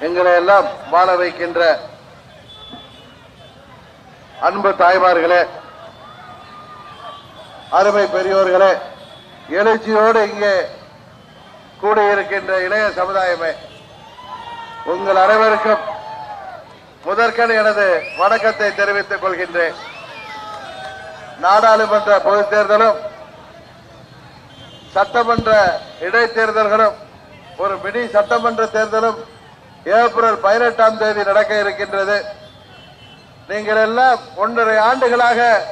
எங்களை எல்லாம் வாழ வைக்கின்ற அன்பு தாய்மார்களே அருமை பெரியோர்களே எழுச்சியோடு இங்கே கூடியிருக்கின்ற இளைய சமுதாயமே உங்கள் அனைவருக்கும் முதற்கண் எனது வணக்கத்தை தெரிவித்துக் கொள்கின்றேன். நாடாளுமன்ற பொதுத் தேர்தலும் சட்டமன்ற இடைத்தேர்தல்களும் ஒரு மினி சட்டமன்ற தேர்தலும் ஏப்ரல் பதினெட்டாம் தேதி நடக்க இருக்கின்றது. நீங்கள் எல்லாம் ஒன்றரை ஆண்டுகளாக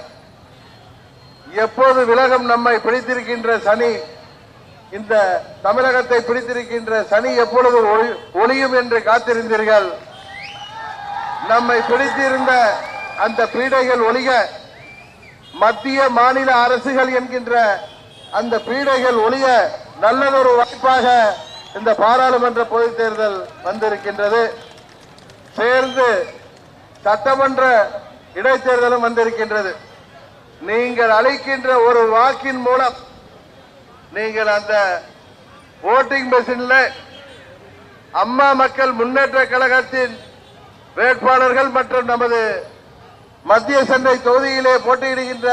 எப்போது விலகம் நம்மை பிடித்திருக்கின்ற சனி இந்த தமிழகத்தை பிடித்திருக்கின்ற சனி எப்பொழுது ஒளி- ஒளியும் என்று காத்திருந்தீர்கள். நம்மை பிடித்திருந்த அந்த பீடைகள் ஒளிக மத்திய மாநில அரசுகள் என்கின்ற அந்த பீடைகள் ஒளிய நல்லதொரு வாய்ப்பாக இந்த பாராளுமன்ற பொதுத் தேர்தல் வந்திருக்கின்றது. சேர்ந்து சட்டமன்ற இடைத்தேர்தலும் வந்திருக்கின்றது. நீங்கள் அளிக்கின்ற ஒரு வாக்கின் மூலம் நீங்கள் அந்த ஓட்டிங் மெஷின்ல அம்மா மக்கள் முன்னேற்ற கழகத்தின் வேட்பாளர்கள் மற்றும் நமது மத்திய சென்னை தொகுதியிலே போட்டியிடுகின்ற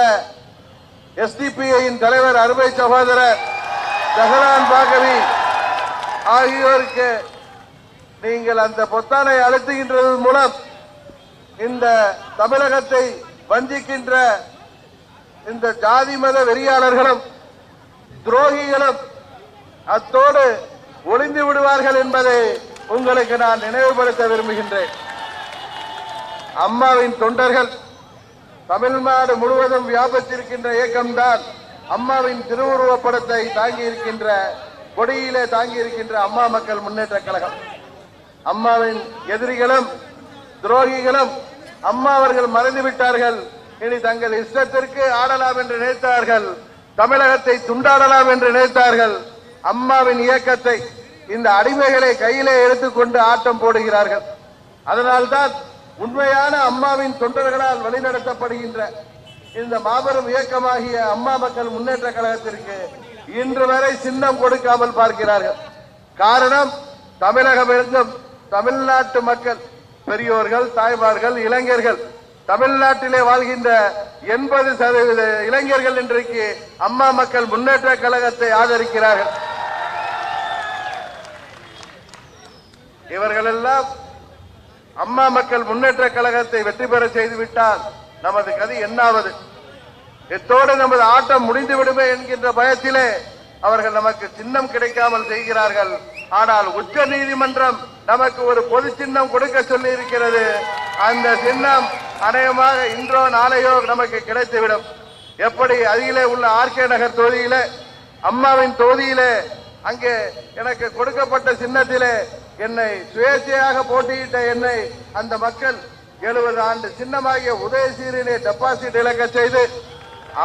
எஸ்டிபிஐயின் தலைவர் அருமை சகோதரர் ஜஹரான் பாகவி ஆகியோருக்கு நீங்கள் அந்த பொத்தானை அழுத்துகின்றது மூலம் இந்த தமிழகத்தை வஞ்சிக்கின்ற இந்த ஜாதி மத வெறியாளர்களும் துரோகிகளும் அத்தோடு ஒளிந்து விடுவார்கள் என்பதை உங்களுக்கு நான் நினைவுபடுத்த விரும்புகின்றேன். அம்மாவின் தொண்டர்கள் தமிழ்நாடு முழுவதும் வியாபித்திருக்கின்ற இயக்கம்தான் அம்மாவின் திருவுருவப்படத்தை தாங்கி இருக்கின்ற கொடியிலே தாங்கி இருக்கின்ற அம்மா மக்கள் முன்னேற்ற கழகம். அம்மாவின் எதிரிகளும் துரோகிகளும் அம்மா அவர்கள் மறந்து விட்டார்கள். இனி தங்கள் இஷ்டத்திற்கு ஆடலாம் என்று நினைத்தார்கள். தமிழகத்தை துண்டாடலாம் என்று நினைத்தார்கள். அம்மாவின் இயக்கத்தை இந்த அடிமைகளை கையிலே எடுத்துக்கொண்டு ஆட்டம் போடுகிறார்கள். அதனால்தான் உண்மையான அம்மாவின் தொண்டர்களால் வழிநடத்தப்படுகின்ற இந்த மாபெரும் இயக்கமாகிய அம்மா மக்கள் முன்னேற்ற கழகத்திற்கு இன்று வரை சின்னம் கொடுக்காமல் பார்க்கிறார்கள். காரணம் தமிழகம் இருந்தும் தமிழ்நாட்டு மக்கள் பெரியோர்கள் தாய்மார்கள் இளைஞர்கள் தமிழ்நாட்டிலே வாழ்கின்ற எண்பது சதவீத இளைஞர்கள் இன்றைக்கு அம்மா மக்கள் முன்னேற்ற கழகத்தை ஆதரிக்கிறார்கள். இவர்கள் எல்லாம் அம்மா மக்கள் முன்னேற்ற கழகத்தை வெற்றி பெற செய்துவிட்டால் நமது கதி என்னாவது? எத்தோடு நமது ஆட்டம் முடிந்து விடுமே என்கின்ற பயத்திலே அவர்கள் நமக்கு சின்னம் கிடைக்காமல் செய்கிறார்கள். ஆனால் உச்ச நீதிமன்றம் நமக்கு ஒரு பொது சின்னம் கொடுக்க சொல்லி இருக்கிறது அந்த சின்னம் அநேகமாக இன்றோ நாளையோ நமக்கு கிடைத்துவிடும். எப்படி அருகிலே உள்ள ஆர்கே நகர் தொகுதியிலே அம்மாவின் தொகுதியிலே அங்கே எனக்கு கொடுக்கப்பட்ட சின்னத்திலே என்னை சுயேட்சையாக போட்டியிட்ட என்னை அந்த மக்கள் எழுபது ஆண்டு சின்னமாகிய உதயசீரிலே டெபாசிட் இழக்க செய்து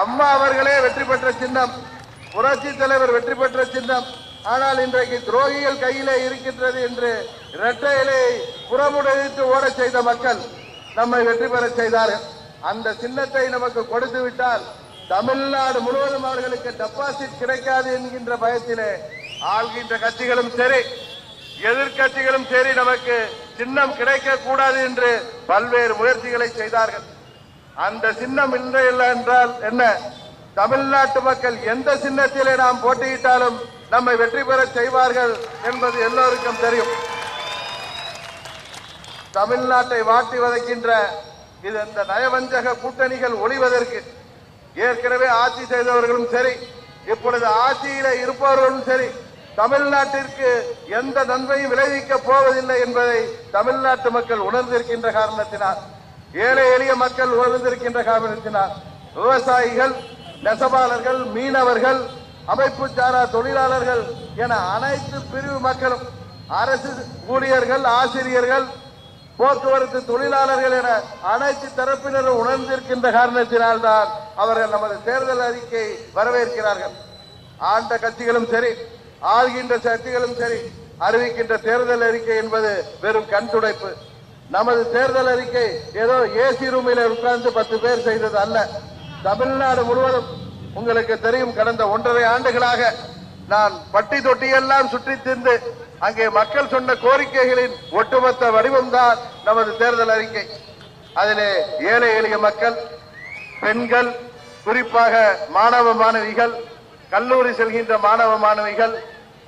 அம்மா அவர்களே வெற்றி பெற்ற சின்னம். புரட்சி தலைவர் வெற்றி பெற்ற சின்னம். ஆனால் இன்றைக்கு துரோகிகள் கையிலே இருக்கின்றது என்று இரட்டையிலே புறமுடைத்து ஓடச் செய்த மக்கள் நம்மை வெற்றி பெறச் செய்தார்கள். அந்த சின்னத்தை நமக்கு கொடுத்து விட்டால் தமிழ்நாடு முழுவதும் அவர்களுக்கு டெபாசிட் கிடைக்காது என்கின்ற பயத்திலே ஆள்கின்ற கட்சிகளும் சரி எதிர்க்கட்சிகளும் சரி நமக்கு சின்னம் கிடைக்க கூடாது என்று பல்வேறு முயற்சிகளை செய்தார்கள். அந்த சின்னம் இல்லை என்றால் என்ன? தமிழ்நாட்டு மக்கள் எந்த சின்னத்திலே நாம் போட்டியிட்டாலும் நம்மை வெற்றி பெற செய்வார்கள் என்பது எல்லோருக்கும் தெரியும். தமிழ்நாட்டை வாட்டி வதைக்கின்ற இது இந்த நயவஞ்சக கூட்டணிகள் ஒளிவதற்கு ஏற்கனவே ஆட்சி செய்தவர்களும் சரி இப்பொழுது ஆட்சியில இருப்பவர்களும் சரி தமிழ்நாட்டிற்கு எந்த நன்மையும் விளைவிக்க போவதில்லை என்பதை தமிழ்நாட்டு மக்கள் உணர்ந்திருக்கின்ற காரணத்தினால் ஏழை எளிய மக்கள் உணர்ந்திருக்கின்ற காரணத்தினால் விவசாயிகள் நெசவாளர்கள் மீனவர்கள் அமைப்பு சாரா தொழிலாளர்கள் என அனைத்து பிரிவு மக்களும் அரசு ஊழியர்கள் ஆசிரியர்கள் போக்குவரத்து தொழிலாளர்கள் என அனைத்து தரப்பினரும் உணர்ந்திருக்கின்ற காரணத்தினால்தான் அவர்கள் நமது தேர்தல் அறிக்கை வரவேற்கிறார்கள். ஆண்ட கட்சிகளும் சரி ஆள்கின்ற சக்திகளும் சரி அறிவிக்கின்ற தேர்தல் அறிக்கை என்பது வெறும் கண் துடைப்பு நமது தேர்தல் அறிக்கை ஏதோ ஏசி ரூமில் உட்கார்ந்து பத்து பேர் செய்தது அல்ல. தமிழ்நாடு முழுவதும் உங்களுக்கு தெரியும் கடந்த ஒன்றரை ஆண்டுகளாக நான் பட்டி தொட்டியெல்லாம் சுற்றி திரிந்து அங்கே மக்கள் சொன்ன கோரிக்கைகளின் ஒட்டுமொத்த வடிவம்தான் நமது தேர்தல் அறிக்கை. அதிலே ஏழை எளிய மக்கள் பெண்கள் குறிப்பாக மாணவ மாணவிகள் கல்லூரி செல்கின்ற மாணவ மாணவிகள்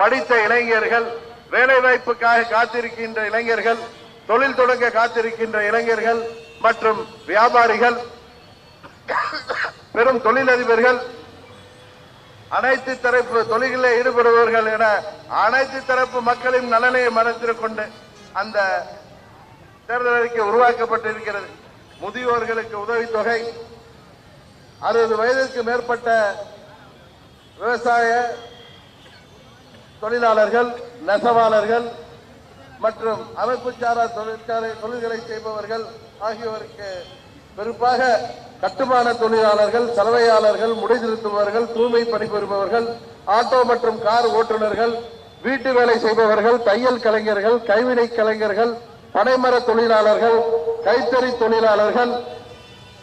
படித்த இளைஞர்கள் வேலைவாய்ப்புக்காக காத்திருக்கின்ற இளைஞர்கள் தொழில் தொடங்க காத்திருக்கின்ற இளைஞர்கள் மற்றும் வியாபாரிகள் பெரும் தொழிலதிபர்கள் அனைத்து தரப்பு தொழிலில் ஈடுபடுபவர்கள் என அனைத்து தரப்பு மக்களின் நலனை மனத்தில் கொண்டு அந்த தேர்தல் அறிக்கை உருவாக்கப்பட்டிருக்கிறது. முதியோர்களுக்கு உதவித்தொகை அறுபது வயதிற்கு மேற்பட்ட விவசாய தொழிலாளர்கள் நெசவாளர்கள் மற்றும் அமைப்பு சாரா தொழிற்சாலை தொழில்களை செய்பவர்கள் ஆகியோருக்கு குறிப்பாக கட்டுமான தொழிலாளர்கள் சலவையாளர்கள் முடிதிருத்துபவர்கள் தூய்மை பணிபுரிபவர்கள் ஆட்டோ மற்றும் கார் ஓட்டுநர்கள் வீட்டு வேலை செய்பவர்கள் தையல் கலைஞர்கள் கைவினை கலைஞர்கள் பனைமர தொழிலாளர்கள் கைத்தறி தொழிலாளர்கள்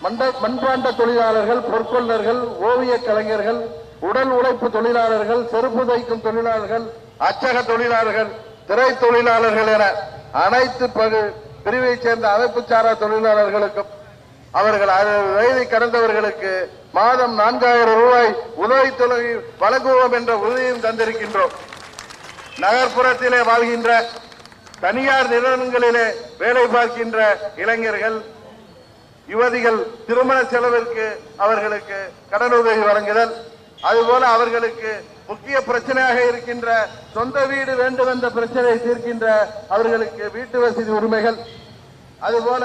மண்ட மண்பாண்ட தொழிலாளர்கள் பொற்கொள்ளர்கள் ஓவிய கலைஞர்கள் உடல் உழைப்பு தொழிலாளர்கள் செருப்பு தைக்கும் தொழிலாளர்கள் அச்சக தொழிலாளர்கள் திரை தொழிலாளர்கள் என அனைத்து பகு பிரிவைச் சேர்ந்த அமைப்பு சாரா தொழிலாளர்களுக்கும் அவர்கள் அறுபது வயதை கடந்தவர்களுக்கு மாதம் நான்காயிரம் ரூபாய் உதவித்தொகை வழங்குவோம் என்ற உறுதியும் தந்திருக்கின்றோம். நகர்ப்புறத்திலே வாழ்கின்ற தனியார் நிறுவனங்களிலே வேலை பார்க்கின்ற இளைஞர்கள் யுவதிகள் திருமண செலவிற்கு அவர்களுக்கு கடனுதவி வழங்குதல் அதுபோல அவர்களுக்கு முக்கிய பிரச்சனையாக இருக்கின்ற சொந்த வீடு வேண்டும் என்ற பிரச்சனையை தீர்க்கின்ற அவர்களுக்கு வீட்டு வசதி உரிமைகள். அதுபோல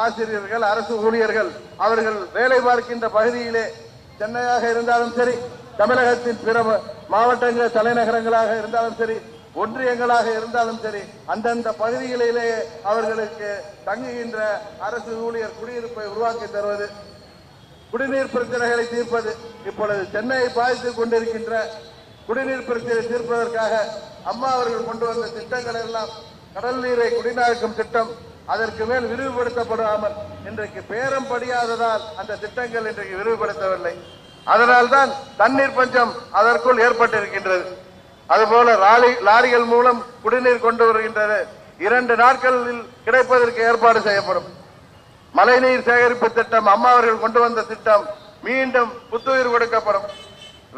ஆசிரியர்கள் அரசு ஊழியர்கள் அவர்கள் வேலை பார்க்கின்ற பகுதியிலே சென்னையாக இருந்தாலும் சரி தமிழகத்தின் பிற மாவட்டங்கள் தலைநகரங்களாக இருந்தாலும் சரி ஒன்றியங்களாக இருந்தாலும் சரி அந்தந்த பகுதிகளிலேயே அவர்களுக்கு தங்குகின்ற அரசு ஊழியர் குடியிருப்பை உருவாக்கி தருவது குடிநீர் பிரச்சனைகளை தீர்ப்பது இப்பொழுது சென்னையை பாதித்துக் கொண்டிருக்கின்ற குடிநீர் பிரச்சனை தீர்ப்பதற்காக அம்மா அவர்கள் கொண்டு வந்த திட்டங்கள் எல்லாம் கடல் நீரை குடிநீராக்கும் திட்டம் அதற்கு மேல் விரிவுபடுத்தப்படாமல் இன்றைக்கு பேரம் படியாததால் அந்த திட்டங்கள் இன்றைக்கு விரிவுபடுத்தவில்லை. அதனால்தான் தண்ணீர் பஞ்சம் அதற்குள் ஏற்பட்டிருக்கின்றது. அதுபோல லாரி லாரிகள் மூலம் குடிநீர் கொண்டு வருகின்றது. இரண்டு நாட்களில் கிடைப்பதற்கு ஏற்பாடு செய்யப்படும். மழைநீர் சேகரிப்பு திட்டம் அம்மா அவர்கள் கொண்டு வந்த திட்டம் மீண்டும் புத்துயிர் கொடுக்கப்படும்.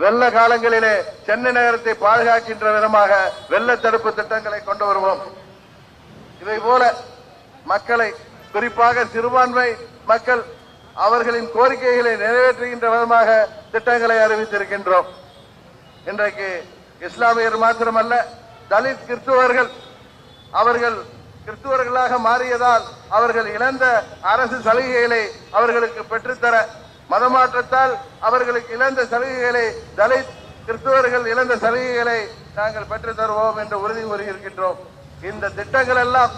வெள்ள காலங்களிலே சென்னை நகரத்தை பாதுகாக்கின்ற விதமாக வெள்ள தடுப்பு திட்டங்களை கொண்டு வருவோம். இதை போல மக்களை குறிப்பாக சிறுபான்மை மக்கள் அவர்களின் கோரிக்கைகளை நிறைவேற்றுகின்ற விதமாக திட்டங்களை அறிவித்திருக்கின்றோம். இன்றைக்கு இஸ்லாமியர் மாத்திரமல்ல தலித் கிறிஸ்துவர்கள் அவர்கள் கிறிஸ்துவர்களாக மாறியதால் அவர்கள் இழந்த அரசு சலுகைகளை அவர்களுக்கு பெற்றுத்தர மதமாற்றத்தால் அவர்களுக்கு இழந்த சலுகைகளை தலித் கிறிஸ்துவர்கள் இழந்த சலுகைகளை நாங்கள் பெற்றுத் தருவோம் என்று உறுதி கூறியிருக்கின்றோம். இந்த திட்டங்கள் எல்லாம்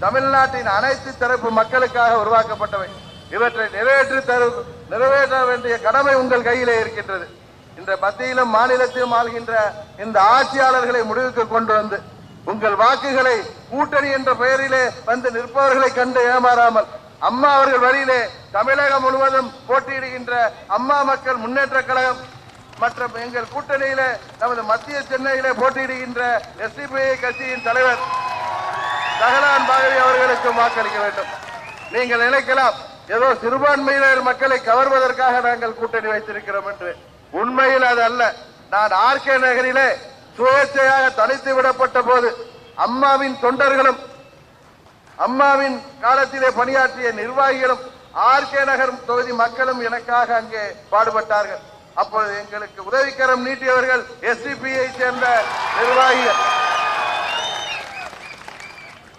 தமிழ்நாட்டின் அனைத்து தரப்பு மக்களுக்காக உருவாக்கப்பட்டவை. இவற்றை நிறைவேற்றி தரு நிறைவேற்ற வேண்டிய கடமை உங்கள் கையிலே இருக்கின்றது. இந்த மத்தியிலும் மாநிலத்திலும் ஆள்கின்ற இந்த ஆட்சியாளர்களை முடிவுக்கு கொண்டு வந்து உங்கள் வாக்குகளை கூட்டணி என்ற பெயரிலே வந்து நிற்பவர்களை கண்டு ஏமாறாமல் அம்மா அவர்கள் வழியிலே தமிழகம் முழுவதும் போட்டியிடுகின்ற அம்மா மக்கள் முன்னேற்ற கழகம் மற்றும் எங்கள் கூட்டணியில நமது மத்திய சென்னையிலே போட்டியிடுகின்ற எஸ்டிபிஐ கட்சியின் தலைவர் தகலான் பாகவி அவர்களுக்கு வாக்களிக்க வேண்டும். நீங்கள் நினைக்கலாம் ஏதோ சிறுபான்மையினர் மக்களை கவர்வதற்காக நாங்கள் கூட்டணி வைத்திருக்கிறோம் என்று. உண்மையில் அது அல்ல. நான் ஆர்கே நகரிலே சுயேட்சையாக தனித்து விடப்பட்ட போது அம்மாவின் தொண்டர்களும் அம்மாவின் காலத்திலே பணியாற்றிய நிர்வாகிகளும் ஆர்கே நகர் தொகுதி மக்களும் எனக்காக அங்கே பாடுபட்டார்கள். அப்பொழுது எங்களுக்கு உதவிக்கரம் நீட்டியவர்கள் எஸ்டிபியை சேர்ந்த நிர்வாகிகள்.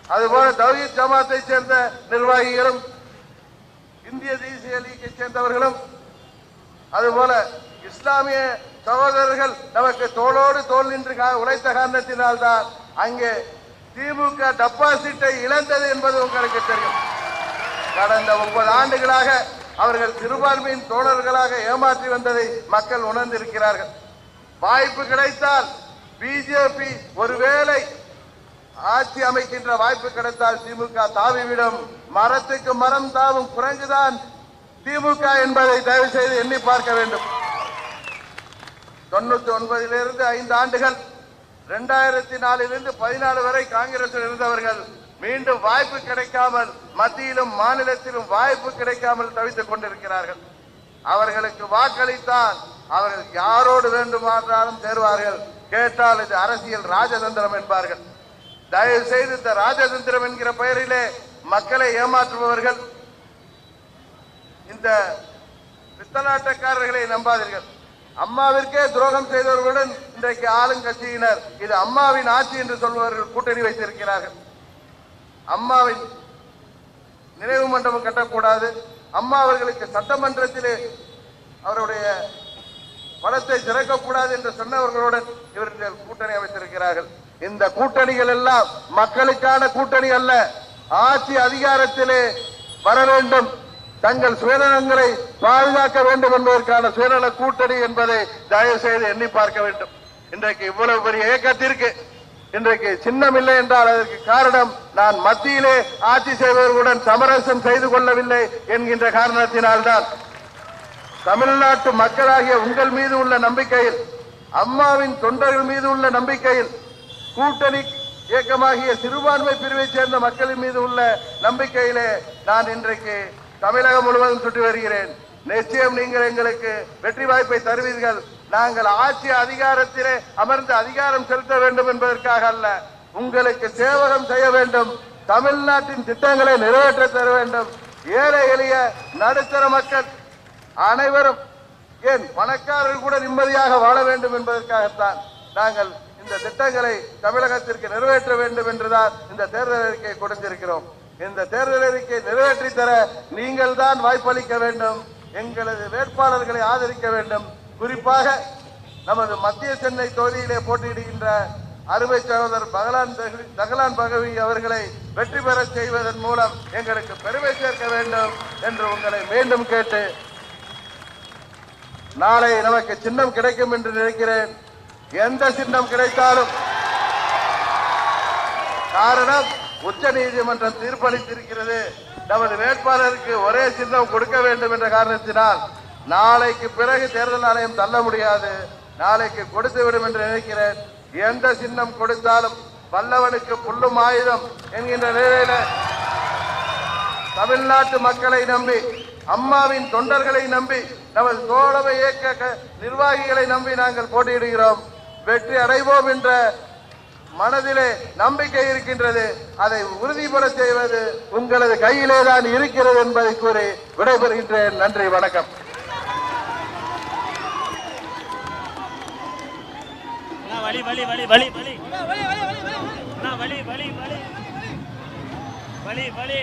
அதுபோல தவீத் ஜமாத்தை சேர்ந்த நிர்வாகிகளும் இந்திய தேசிய லீக்கை சேர்ந்தவர்களும் அதுபோல இஸ்லாமிய சகோதரர்கள் நமக்கு தோளோடு தோல் நின்று கா- உழைத்த காரணத்தினால்தான் அங்கே திமுக டெபாசிட்டை இழந்தது என்பது உங்களுக்கு தெரியும். கடந்த ஒன்பது ஆண்டுகளாக அவர்கள் சிறுபான்மையின் தோழர்களாக ஏமாற்றி வந்ததை மக்கள் உணர்ந்திருக்கிறார்கள். வாய்ப்பு கிடைத்தால் பிஜேபி ஒருவேளை ஆட்சி அமைக்கின்ற வாய்ப்பு கிடைத்தால் திமுக தாவிவிடும். மரத்துக்கு மரம் தாவும் குரங்குதான் திமுக என்பதை தயவு செய்து எண்ணி பார்க்க வேண்டும். தொண்ணூத்தி ஒன்பதிலிருந்து ஐந்து ஆண்டுகள் ரெண்டாயிரத்தி நாலிலிருந்து பதினாலு வரை காங்கிரஸில் இருந்தவர்கள் மீண்டும் வாய்ப்பு கிடைக்காமல் மத்தியிலும் மாநிலத்திலும் வாய்ப்பு கிடைக்காமல் தவித்துக் கொண்டிருக்கிறார்கள். அவர்களுக்கு வாக்களித்தால் அவர்கள் யாரோடு வேண்டுமானாலும் தேர்வார்கள் கேட்டால் இது அரசியல் ராஜதந்திரம் என்பார்கள். தயவு செய்து இந்த ராஜதந்திரம் என்கிற பெயரிலே மக்களை ஏமாற்றுபவர்கள் இந்த பித்தலாட்டக்காரர்களை நம்பாதீர்கள். அம்மாவிற்கே துரோகம் செய்தவர்களுடன் இன்றைக்கு ஆளுங்கட்சியினர் இது அம்மாவின் ஆட்சி என்று சொல்பவர்கள் கூட்டணி வைத்திருக்கிறார்கள். அம்மாவின் நினைவு மண்டபம் கட்டக்கூடாது. அம்மா அவர்களுக்கு சட்டமன்றத்திலே அவருடைய பணத்தை திறக்கக்கூடாது என்று சொன்னவர்களுடன் இவர்கள் கூட்டணி அமைத்திருக்கிறார்கள். இந்த கூட்டணிகள் எல்லாம் மக்களுக்கான கூட்டணி அல்ல. ஆட்சி அதிகாரத்திலே வர வேண்டும். தங்கள் சுயநலங்களை பாதுகாக்க வேண்டும் என்பதற்கான சுயநல கூட்டணி என்பதை தயவு செய்து எண்ணி பார்க்க வேண்டும். இன்றைக்கு இவ்வளவு பெரிய இயக்கத்திற்கு இன்றைக்கு சின்னம் இல்லை என்றால் அதற்கு காரணம் நான் மத்தியிலே ஆட்சி செய்பவர்களுடன் சமரசம் செய்து கொள்ளவில்லை என்கின்ற காரணத்தினால்தான். தமிழ்நாட்டு மக்களாகிய உங்கள் மீது உள்ள நம்பிக்கையில் அம்மாவின் தொண்டர்கள் மீது உள்ள நம்பிக்கையில் கூட்டணி இயக்கமாகிய சிறுபான்மை பிரிவைச் சேர்ந்த மக்களின் மீது உள்ள நம்பிக்கையிலே நான் இன்றைக்கு தமிழகம் முழுவதும் சுற்றி வருகிறேன். நிச்சயம் நீங்கள் எங்களுக்கு வெற்றி வாய்ப்பை தருவீர்கள். நாங்கள் ஆட்சி அதிகாரத்திலே அமர்ந்து அதிகாரம் செலுத்த வேண்டும் என்பதற்காக அல்ல உங்களுக்கு சேவகம் செய்ய வேண்டும் தமிழ்நாட்டின் திட்டங்களை நிறைவேற்ற தர வேண்டும். ஏழை எளிய நடுத்தர மக்கள் அனைவரும் ஏன் பணக்காரர்கள் கூட நிம்மதியாக வாழ வேண்டும் என்பதற்காகத்தான் நாங்கள் இந்த திட்டங்களை தமிழகத்திற்கு நிறைவேற்ற வேண்டும் என்றுதான் இந்த தேர்தல் அறிக்கையை கொடுத்திருக்கிறோம். இந்த தேர்தல் அறிக்கை நிறைவேற்றி தர நீங்கள் தான் வாய்ப்பளிக்க வேண்டும். எங்களது வேட்பாளர்களை ஆதரிக்க வேண்டும். குறிப்பாக நமது மத்திய சென்னை தொகுதியிலே போட்டியிடுகின்ற அருமை சகோதரர் பகலான் தகலான் பகவி அவர்களை வெற்றி பெறச் செய்வதன் மூலம் எங்களுக்கு பெருமை சேர்க்க வேண்டும் என்று உங்களை மீண்டும் கேட்டு நாளை நமக்கு சின்னம் கிடைக்கும் என்று நினைக்கிறேன். எந்த சின்னம் கிடைத்தாலும் காரணம் உச்ச நீதிமன்றம் தீர்ப்பளித்திருக்கிறது. நமது வேட்பாளருக்கு ஒரே சின்னம் கொடுக்க வேண்டும் என்ற காரணத்தினால் நாளைக்கு பிறகு தேர்தல் ஆணையம் தள்ள முடியாது. நாளைக்கு கொடுத்து விடும் என்று நினைக்கிறேன். எந்த சின்னம் கொடுத்தாலும் வல்லவனுக்கு புல்லும் ஆயுதம் என்கின்ற நிலையில தமிழ்நாட்டு மக்களை நம்பி அம்மாவின் தொண்டர்களை நம்பி நமது தோழமை இயக்க க- நிர்வாகிகளை நம்பி நாங்கள் போட்டியிடுகிறோம். வெற்றி அடைவோம் என்ற மனதிலே நம்பிக்கை இருக்கின்றது. அதை உறுதிபட செய்வது உங்களது கையிலே தான் இருக்கிறது என்பதை கூறி விடைபெறுகின்றேன். நன்றி வணக்கம். வழி வலி வலி வலி வழி வழி வழி வழி வழி வழி